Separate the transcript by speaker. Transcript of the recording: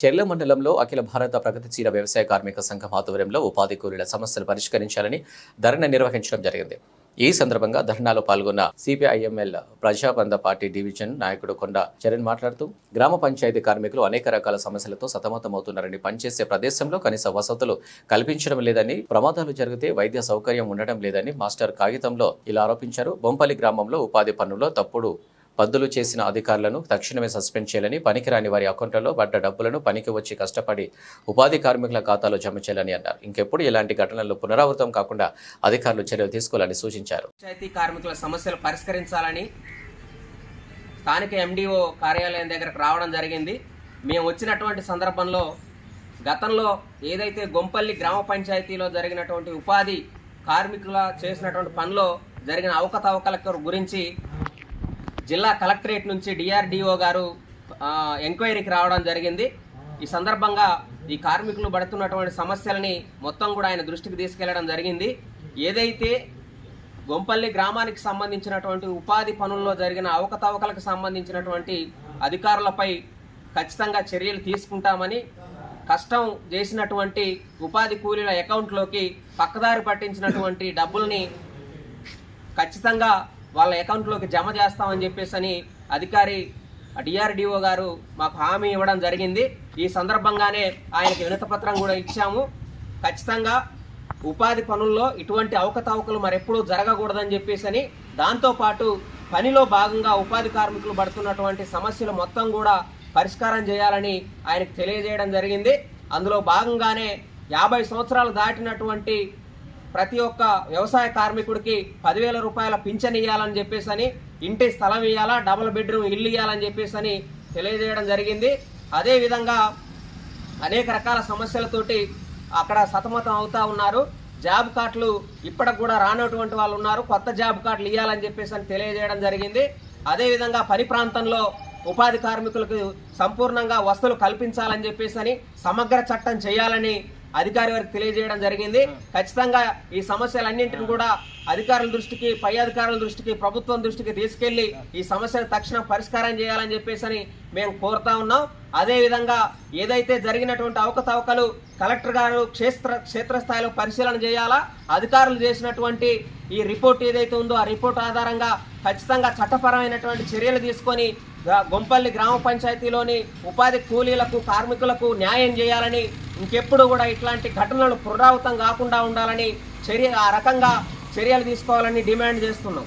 Speaker 1: చెర్ల మండలంలో అఖిల భారత ప్రగతిశీల వ్యవసాయ కార్మిక సంఘం ఆధ్వర్యంలో ఉపాధి కూలీల సమస్యలు పరిష్కరించాలని ధర్నా నిర్వహించడం జరిగింది. ఈ సందర్భంగా ధర్నాలో పాల్గొన్న సిపిఐఎంఎల్ ప్రజాబంధ పార్టీ డివిజన్ నాయకుడు కొండ చరణ్ మాట్లాడుతూ గ్రామ పంచాయతీ కార్మికులు అనేక రకాల సమస్యలతో సతమతమవుతున్నారని పనిచేసే ప్రదేశంలో కనీస వసతులు కల్పించడం లేదని ప్రమాదాలు జరిగితే వైద్య సౌకర్యం ఉండడం లేదని మాస్టర్ కాగితంలో ఇలా ఆరోపించారు. బొంపల్లి గ్రామంలో ఉపాధి పనుల్లో తప్పుడు పద్దులు చేసిన అధికారులను తక్షణమే సస్పెండ్ చేయాలని పనికిరాని వారి అకౌంట్లలో పడ్డ డబ్బులను పనికి వచ్చి కష్టపడి ఉపాధి కార్మికుల ఖాతాలో జమ చేయాలని అన్నారు. ఇంకెప్పుడు ఇలాంటి ఘటనలు పునరావృతం కాకుండా అధికారులు చర్యలు తీసుకోవాలని సూచించారు.
Speaker 2: పంచాయతీ కార్మికుల సమస్యలు పరిష్కరించాలని స్థానిక ఎండిఓ కార్యాలయం దగ్గరకు రావడం జరిగింది. మేము వచ్చినటువంటి సందర్భంలో గతంలో ఏదైతే గొంపల్లి గ్రామ పంచాయతీలో జరిగినటువంటి ఉపాధి కార్మికుల చేసినటువంటి పనిలో జరిగిన అవకతవకల గురించి జిల్లా కలెక్టరేట్ నుంచి డిఆర్డిఓ గారు ఎంక్వైరీకి రావడం జరిగింది. ఈ సందర్భంగా ఈ కార్మికులు పడుతున్నటువంటి సమస్యలని మొత్తం కూడా ఆయన దృష్టికి తీసుకెళ్ళడం జరిగింది. ఏదైతే గొంపల్లి గ్రామానికి సంబంధించినటువంటి ఉపాధి పనుల్లో జరిగిన అవకతవకలకు సంబంధించినటువంటి అధికారులపై ఖచ్చితంగా చర్యలు తీసుకుంటామని కష్టం చేసినటువంటి ఉపాధి కూలీల అకౌంట్లోకి పక్కదారి పట్టించినటువంటి డబ్బుల్ని ఖచ్చితంగా వాళ్ళ అకౌంట్లోకి జమ చేస్తామని చెప్పేసి అని అధికారి డిఆర్డిఓ గారు మాకు హామీ ఇవ్వడం జరిగింది. ఈ సందర్భంగానే ఆయనకి వినతపత్రం కూడా ఇచ్చాము. ఖచ్చితంగా ఉపాధి పనుల్లో ఇటువంటి అవకతవకలు మరెప్పుడూ జరగకూడదని చెప్పేసి అని దాంతోపాటు పనిలో భాగంగా ఉపాధి కార్మికులు పడుతున్నటువంటి సమస్యలు మొత్తం కూడా పరిష్కారం చేయాలని ఆయనకు తెలియజేయడం జరిగింది. అందులో భాగంగానే యాభై సంవత్సరాలు దాటినటువంటి ప్రతి ఒక్క వ్యవసాయ కార్మికుడికి పదివేల రూపాయల పింఛన్ ఇవ్వాలని చెప్పేసి అని ఇంటి స్థలం ఇవ్వాలా డబుల్ బెడ్రూమ్ ఇల్లు ఇవ్వాలని చెప్పేసి అని తెలియజేయడం జరిగింది. అదేవిధంగా అనేక రకాల సమస్యలతోటి అక్కడ సతమతం అవుతూ ఉన్నారు. జాబ్ కార్డులు ఇప్పటికి కూడా రానటువంటి వాళ్ళు ఉన్నారు. కొత్త జాబ్ కార్డులు ఇవ్వాలని చెప్పేసి అని తెలియజేయడం జరిగింది. అదేవిధంగా పని ప్రాంతంలో ఉపాధి కార్మికులకు సంపూర్ణంగా వసతులు కల్పించాలని చెప్పేసి అని సమగ్ర చట్టం చేయాలని అధికారి వారికి తెలియజేయడం జరిగింది. ఖచ్చితంగా ఈ సమస్యలన్నింటిని కూడా అధికారుల దృష్టికి పై అధికారుల దృష్టికి ప్రభుత్వం దృష్టికి తీసుకెళ్ళి ఈ సమస్యను తక్షణం పరిష్కారం చేయాలని చెప్పేసి అని మేము కోరుతా ఉన్నాం. అదేవిధంగా ఏదైతే జరిగినటువంటి అవకతవకలు కలెక్టర్ గారు క్షేత్ర క్షేత్రస్థాయిలో పరిశీలన చేయాలా? అధికారులు చేసినటువంటి ఈ రిపోర్ట్ ఏదైతే ఉందో ఆ రిపోర్ట్ ఆధారంగా ఖచ్చితంగా చట్టపరమైనటువంటి చర్యలు తీసుకొని గ్రా- గొంపల్లి గ్రామ పంచాయతీలోని ఉపాధి కూలీలకు కార్మికులకు న్యాయం చేయాలని ఇంకెప్పుడు కూడా ఇట్లాంటి ఘటనలు పునరావృతం కాకుండా ఉండాలని చర్య ఆ రకంగా చర్యలు తీసుకోవాలని డిమాండ్ చేస్తున్నాం.